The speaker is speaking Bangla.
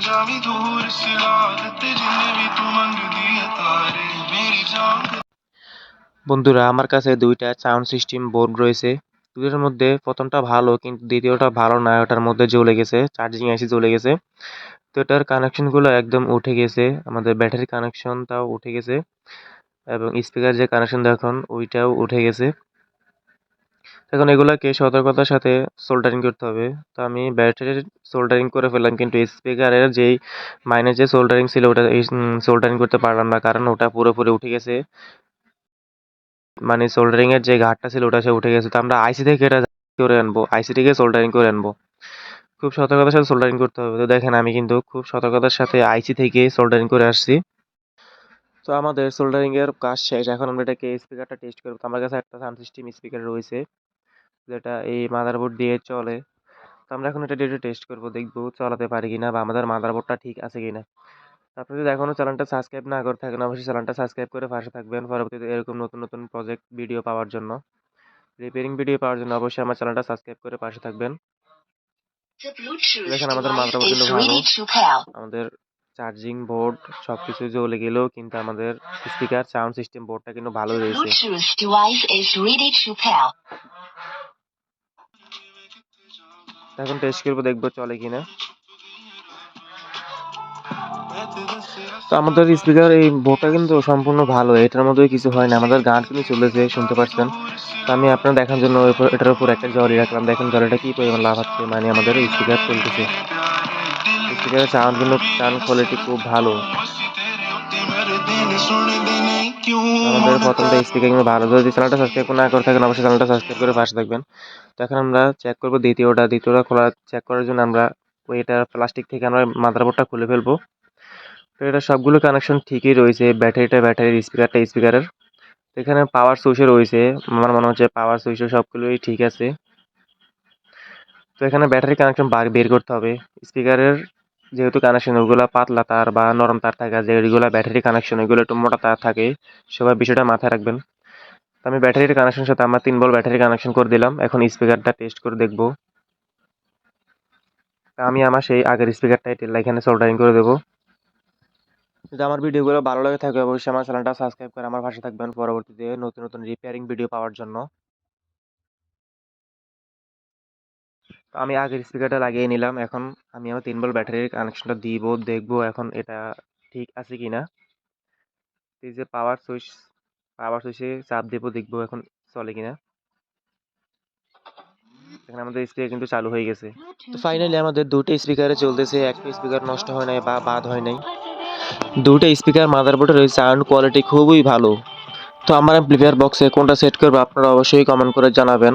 ਦੂਰ ਤੇ ਜਿੰਨੇ ਵੀ ਤੂੰ ਮੰਗਦੀ ਹੈ ਤਾਰੇ ਮੇਰੀ ਜਾਨ বন্ধুরা, আমার কাছে দুইটা সাউন্ড সিস্টেম বোর্ড রয়েছে। দুটোর মধ্যে প্রথমটা ভালো, কিন্তু দ্বিতীয়টা ভালো না, ওটার মধ্যে জ্বলে গেছে চার্জিং এসে জ্বলে গেছে। তো এটার কানেকশনগুলো একদম উঠে গেছে, আমাদের ব্যাটারি কানেকশনটাও উঠে গেছে, এবং স্পিকার যে কানেকশন দেখুন, ওইটাও উঠে গেছে। এখন এগুলাকে সতর্কতার সাথে সোল্ডারিং করতে হবে। তো আমি ব্যাটারির সোল্ডারিং করে ফেললাম, কিন্তু স্পিকারের যেই মাইনে যে সোল্ডারিং ছিল, ওটা সোল্ডারিং করতে পারলাম না, কারণ ওটা পুরোপুরি উঠে গেছে। মানে সোল্ডারিং এর যে ঘাটটা ছিল, ওটা সে উঠে গেছে। তো আমরা আইসি থেকে এটা করে আনব আইসি থেকে সোল্ডারিং করে আনব। খুব সতর্কতার সাথে সোল্ডারিং করতে হবে। তো দেখেন, আমি কিন্তু খুব সতর্কতার সাথে আইসি থেকে সোল্ডারিং করে আসছি। তো আমাদের সোল্ডারিংয়ের কাজ শেষ। এখন আমরা এটাকে স্পিকারটা টেস্ট করব। তো আমার কাছে একটা সাউন্ড সিস্টেম স্পিকার রয়েছে। যেটা এই মাদারবোর্ড দিয়ে চলে। তো আমরা এখন এটা টেস্ট করব দেখব চালাতে পারি কিনা বা আমাদের মাদারবোর্ডটা ঠিক আছে কিনা। আপনি যদি এখনও চ্যানেলটা সাবস্ক্রাইব না করে থাকেন অবশ্যই চ্যানেলটা সাবস্ক্রাইব করে পাশে থাকবেন পরবর্তীতে এরকম নতুন নতুন প্রজেক্ট ভিডিও পাওয়ার জন্য। রিপেয়ারিং ভিডিও পাওয়ার জন্য অবশ্যই আমার চ্যানেলটা সাবস্ক্রাইব করে পাশে থাকবেন। দেখেন আমাদের মাত্রা কিন্তু ভালো। আমাদের চার্জিং বোর্ড সব কিছু জ্বলে গেলেও কিন্তু আমাদের স্পিকার সাউন্ড সিস্টেম বোর্ডটা কিন্তু ভালো রয়েছে। এখন টেস্ট করব, দেখব চলে কিনা। তো আমাদের স্পিকার এই বোর্ডটা কিন্তু সম্পূর্ণ ভালো, এটার মধ্যে কিছু হয় না। আমাদের গান কিন্তু চলেছে শুনতে পাচ্ছেন তো আমি আপনার দেখার জন্য এটার উপর একটা জলি রাখলাম। দেখেন জলিটা কি পরিমাণ লাভ হচ্ছে মানে আমাদের স্পিকার চলতেছে। স্পিকারের সাউন্ড কিন্তু সাউন্ড কোয়ালিটি খুব ভালো। আমাদের প্রথমটা কিন্তু ভালো। যদি চ্যানেলটা সাবস্ক্রাইব না করে থাকেন অবশ্যই চ্যানেলটা সাবস্ক্রাইব করে পাশে থাকবেন। তো এখন আমরা চেক করব দ্বিতীয়টা। দ্বিতীয়টা খোলা চেক করার জন্য আমরা ওইটা প্লাস্টিক থেকে আমরা মাদারবোর্ডটা খুলে ফেলব। তো এটা সবগুলো কানেকশন ঠিকই রয়েছে। ব্যাটারিটা ব্যাটারির স্পিকারটা স্পিকারের এখানে পাওয়ার সুইচও রয়েছে। আমার মনে হচ্ছে পাওয়ার সুইচও সবগুলোই ঠিক আছে। তো এখানে ব্যাটারি কানেকশন বের করতে হবে। স্পিকারের যেহেতু কানেকশন ওগুলো পাতলা তার বা নরম তার থাকে আর যেগুলো ব্যাটারি কানেকশন ওইগুলো একটু মোটা তার থাকে, সবাই বিষয়টা মাথায় রাখবেন। তো আমি ব্যাটারির কানেকশন সাথে আমার তিন বল ব্যাটারি কানেকশন করে দিলাম, এখন স্পিকারটা টেস্ট করে দেখব। তা আমি আমার সেই আগের স্পিকারটাই টেলা এখানে সোল্ডারিং করে দেবো। যদি আমার ভিডিওগুলো ভালো লাগে থাকে, অবশ্যই আমার চ্যানেলটা সাবস্ক্রাইব করে আমার পাশে থাকবেন। পরবর্তীতে নতুন নতুন রিপেয়ারিং ভিডিও পাওয়ার জন্য। তো আমি আগের স্পিকারটা লাগিয়ে নিলাম। এখন আমি আমার তিন বল ব্যাটারির কানেকশনটা দিব, দেখব এখন এটা ঠিক আছে কিনা। এই যে পাওয়ার সুইচ পাওয়ার সুইচে চাপ দেবো, দেখব এখন চলে কিনা। এখানে আমাদের স্পিকার কিন্তু চালু হয়ে গেছে। তো ফাইনালি আমাদের দুটো স্পিকারে চলতেছে। একটা স্পিকার নষ্ট হয় নাই বা বাদ হয় নাই। দুটো স্পিকার মাদারবোর্ডে রয়েছে সাউন্ড কোয়ালিটি খুবই ভালো। তো আমার অ্যাম্প্লিফায়ার বক্সে কোনটা সেট করব আপনারা অবশ্যই কমেন্ট করে জানাবেন।